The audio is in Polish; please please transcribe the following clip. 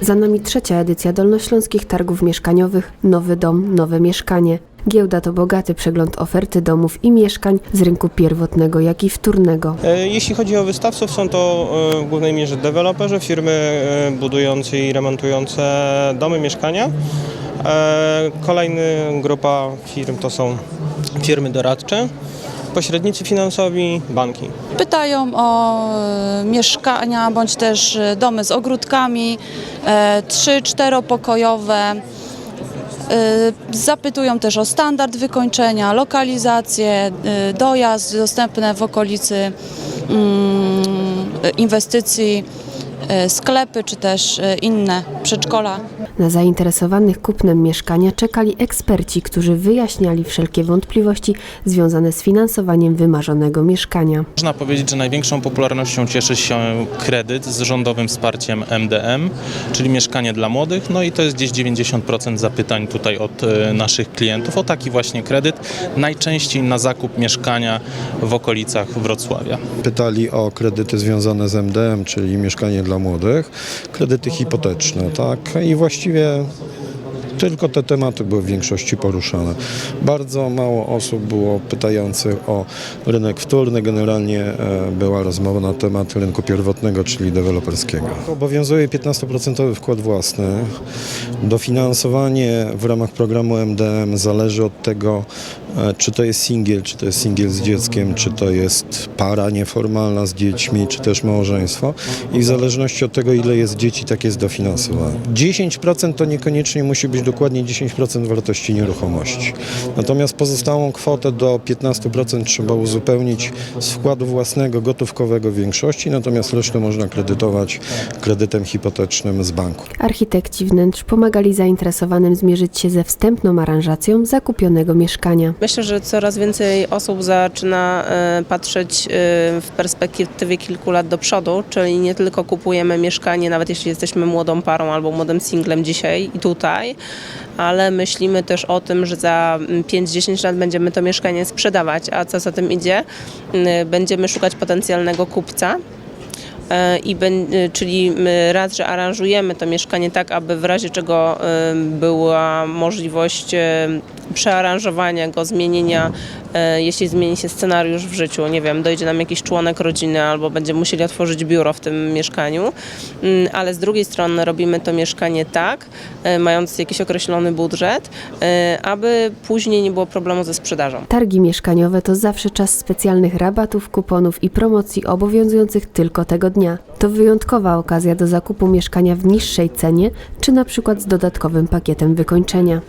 Za nami trzecia edycja Dolnośląskich Targów Mieszkaniowych Nowy Dom, Nowe Mieszkanie. Giełda to bogaty przegląd oferty domów i mieszkań z rynku pierwotnego, jak i wtórnego. E, Jeśli chodzi o wystawców, są to e, w głównej mierze deweloperzy, firmy e, budujące i remontujące domy, mieszkania. Kolejna grupa firm to są firmy doradcze, pośrednicy finansowi, banki. Pytają o e, mieszkania bądź też e, domy z ogródkami, e, trzy, czteropokojowe. Zapytują też o standard wykończenia, lokalizację, dojazd dostępne w okolicy mm, inwestycji, sklepy czy też e, inne przedszkola. Na zainteresowanych kupnem mieszkania czekali eksperci, którzy wyjaśniali wszelkie wątpliwości związane z finansowaniem wymarzonego mieszkania. Można powiedzieć, że największą popularnością cieszy się kredyt z rządowym wsparciem MDM, czyli mieszkanie dla młodych. No i to jest gdzieś 90% zapytań tutaj od e, naszych klientów o taki właśnie kredyt, najczęściej na zakup mieszkania w okolicach Wrocławia. Pytali o kredyty związane z MDM, czyli mieszkanie dla młodych, kredyty hipoteczne, tak? I właściwie tylko te tematy były w większości poruszane. Bardzo mało osób było pytających o rynek wtórny. Generalnie e, była rozmowa na temat rynku pierwotnego, czyli deweloperskiego. Obowiązuje 15% wkład własny. Dofinansowanie w ramach programu MDM zależy od tego, czy to jest singiel, czy to jest singiel z dzieckiem, czy to jest para nieformalna z dziećmi, czy też małżeństwo. I w zależności od tego, ile jest dzieci, tak jest dofinansowane. 10% to niekoniecznie musi być dokładnie 10% wartości nieruchomości. Natomiast pozostałą kwotę do 15% trzeba uzupełnić z wkładu własnego, gotówkowego w większości, natomiast resztę można kredytować kredytem hipotecznym z banku. Architekci wnętrz pomagali zainteresowanym zmierzyć się ze wstępną aranżacją zakupionego mieszkania. Myślę, że coraz więcej osób zaczyna e, patrzeć e, w perspektywie kilku lat do przodu, czyli nie tylko kupujemy mieszkanie, nawet jeśli jesteśmy młodą parą albo młodym singlem dzisiaj i tutaj, ale myślimy też o tym, że za mm, 5-10 lat będziemy to mieszkanie sprzedawać, a co za tym idzie, mm, będziemy szukać potencjalnego kupca. E, I e, czyli raz, że aranżujemy to mieszkanie tak, aby w razie czego była możliwość przearanżowania go, zmienienia, e, jeśli zmieni się scenariusz w życiu, nie wiem, dojdzie nam jakiś członek rodziny albo będziemy musieli otworzyć biuro w tym mieszkaniu, Mm, ale z drugiej strony robimy to mieszkanie tak, e, mając jakiś określony budżet, e, aby później nie było problemu ze sprzedażą. Targi mieszkaniowe to zawsze czas specjalnych rabatów, kuponów i promocji obowiązujących tylko tego dnia. To wyjątkowa okazja do zakupu mieszkania w niższej cenie, czy na przykład z dodatkowym pakietem wykończenia.